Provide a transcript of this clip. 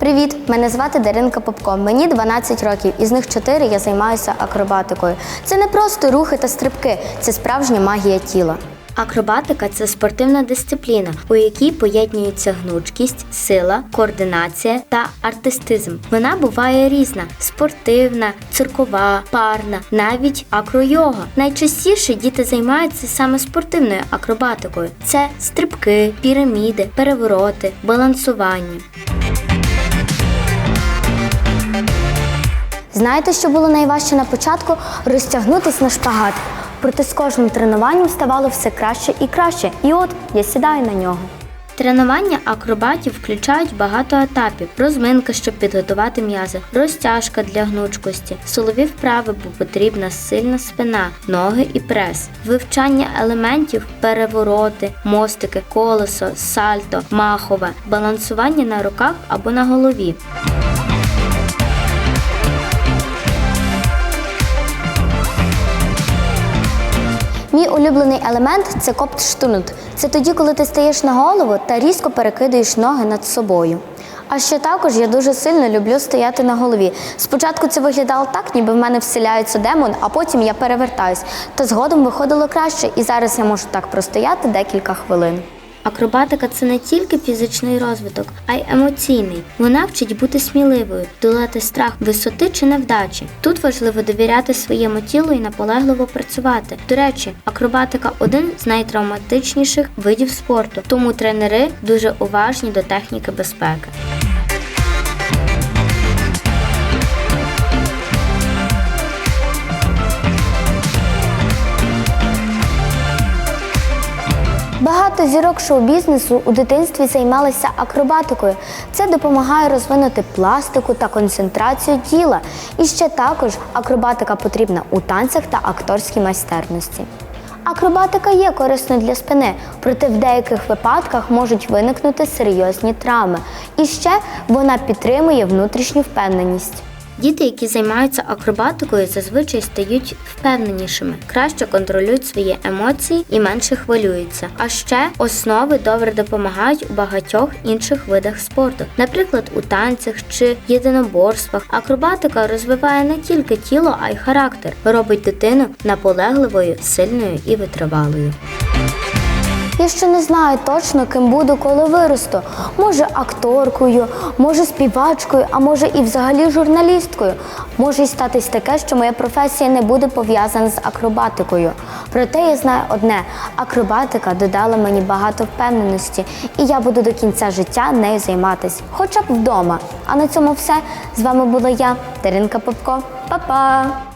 Привіт! Мене звати Даринка Попко. Мені 12 років, із них 4 я займаюся акробатикою. Це не просто рухи та стрибки, це справжня магія тіла. Акробатика це спортивна дисципліна, у якій поєднуються гнучкість, сила, координація та артистизм. Вона буває різна: спортивна, циркова, парна, навіть акро-йога. Найчастіше діти займаються саме спортивною акробатикою: це стрибки, піраміди, перевороти, балансування. Знаєте, що було найважче на початку? Розтягнутись на шпагат. Проте з кожним тренуванням ставало все краще і краще. І от я сідаю на нього. Тренування акробатів включають багато етапів: розминка, щоб підготувати м'язи, розтяжка для гнучкості, силові вправи, бо потрібна сильна спина, ноги і прес, вивчання елементів, перевороти, мостики, колесо, сальто, махове, балансування на руках або на голові. Мій улюблений елемент це коптштунут. Це тоді, коли ти стаєш на голову та різко перекидуєш ноги над собою. А ще також я дуже сильно люблю стояти на голові. Спочатку це виглядало так, ніби в мене вселяється демон, а потім я перевертаюсь. Та згодом виходило краще, і зараз я можу так простояти декілька хвилин. Акробатика це не тільки фізичний розвиток, а й емоційний. Вона вчить бути сміливою, долати страх висоти чи невдачі. Тут важливо довіряти своєму тілу і наполегливо працювати. До речі, акробатика один з найтравматичніших видів спорту, тому тренери дуже уважні до техніки безпеки. Багато зірок шоу-бізнесу у дитинстві займалися акробатикою. Це допомагає розвинути пластику та концентрацію тіла. І ще також акробатика потрібна у танцях та акторській майстерності. Акробатика є корисною для спини, проте в деяких випадках можуть виникнути серйозні травми. І ще вона підтримує внутрішню впевненість. Діти, які займаються акробатикою, зазвичай стають впевненішими, краще контролюють свої емоції і менше хвилюються. А ще основи добре допомагають у багатьох інших видах спорту, наприклад, у танцях чи єдиноборствах. Акробатика розвиває не тільки тіло, а й характер, робить дитину наполегливою, сильною і витривалою. Я ще не знаю точно, ким буду, коли виросту. Може, акторкою, може співачкою, а може і взагалі журналісткою. Може й статись таке, що моя професія не буде пов'язана з акробатикою. Проте я знаю одне: акробатика додала мені багато впевненості, і я буду до кінця життя нею займатися, хоча б вдома. А на цьому все. З вами була я, Даринка Попко. Па-па!